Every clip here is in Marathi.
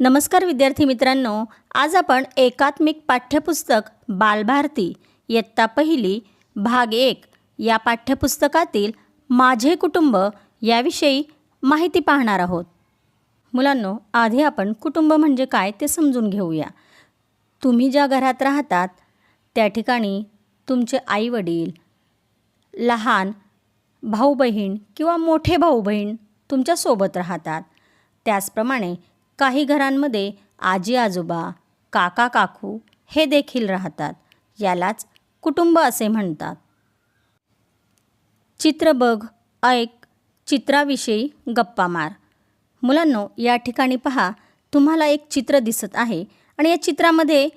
नमस्कार विद्यार्थी मित्रांनो आज आपण एकात्मिक पाठ्यपुस्तक बालभारती इयत्ता पहिली भाग एक या पाठ्यपुस्तकातील माझे कुटुंब याविषयी माहिती पाहणार आहोत. मुलांनो आधी आपण कुटुंब म्हणजे काय ते समजून घेऊया. तुम्ही ज्या घरात राहतात त्या ठिकाणी तुमचे आईवडील लहान भाऊ बहीण किंवा मोठे भाऊ बहीण तुमच्यासोबत राहतात. त्याचप्रमाणे काही घरांमध्ये आजी आजोबा काका काकू हे देखील राहतात. यालाच कुटुंब असे म्हणतात. चित्र बघ ऐक चित्राविषयी गप्पा मार. मुलांनो या ठिकाणी पहा तुम्हाला एक चित्र दिसत आहे आणि या चित्रामध्ये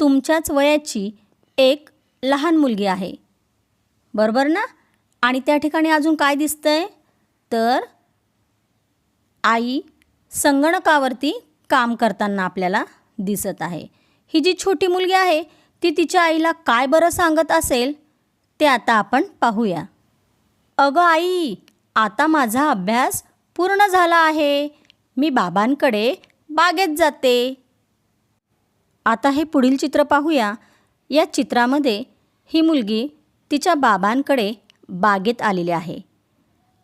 तुमच्याच वयाची एक लहान मुलगी आहे. बरोबर ना? आणि त्या ठिकाणी अजून काय दिसतंय? तर आई संगणकावरती काम करताना आपल्याला दिसत आहे. ही जी छोटी मुलगी आहे ती तिच्या आईला काय बरं सांगत असेल ते आता आपण पाहूया. अगं आई आता माझा अभ्यास पूर्ण झाला आहे. मी बाबांकडे बागेत जाते. आता हे पुढील चित्र पाहूया. या चित्रामध्ये ही मुलगी तिच्या बाबांकडे बागेत आलेली आहे.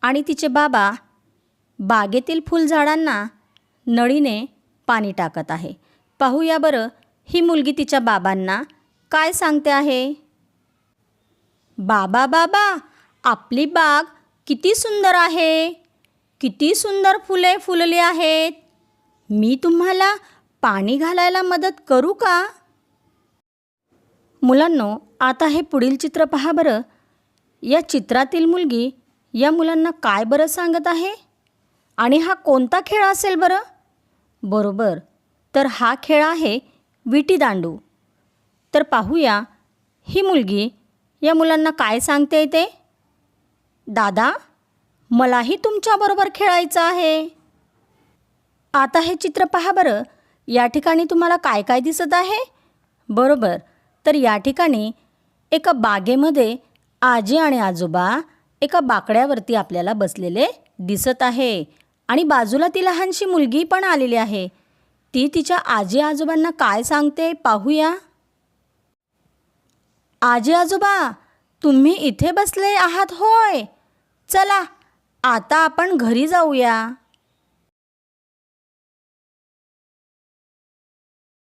आणि तिचे बाबा बागेतील फुलझाडांना नळीने पाणी टाकत आहे. पाहूया बरं ही मुलगी तिच्या बाबांना काय सांगते आहे? बाबा बाबा आपली बाग किती सुंदर आहे. किती सुंदर फुले फुलली आहेत. मी तुम्हाला पाणी घालायला मदत करू का? मुलांनो आता हे पुढील चित्र पहा बरं. या चित्रातील मुलगी या मुलांना काय बरं सांगत आहे? आणि हा कोणता खेळ असेल बरं? बरोबर. तर हा खेळ आहे विटी दांडू. तर पाहूया ही मुलगी या मुलांना काय सांगते ते? दादा मलाही तुमच्याबरोबर खेळायचं आहे. आता हे चित्र पहा बरं. या ठिकाणी तुम्हाला काय काय दिसत आहे? बरोबर. तर या ठिकाणी एका बागेमध्ये आजी आणि आजोबा एका बाकड्यावरती आपल्याला बसलेले दिसत आहे. आणि बाजूला ती लहानशी मुलगी पण आलेली आहे. ती तिच्या आजी आजोबांना काय सांगते पाहूया? आजी आजोबा तुम्ही इथे बसले आहात होय. चला आता आपण घरी जाऊया.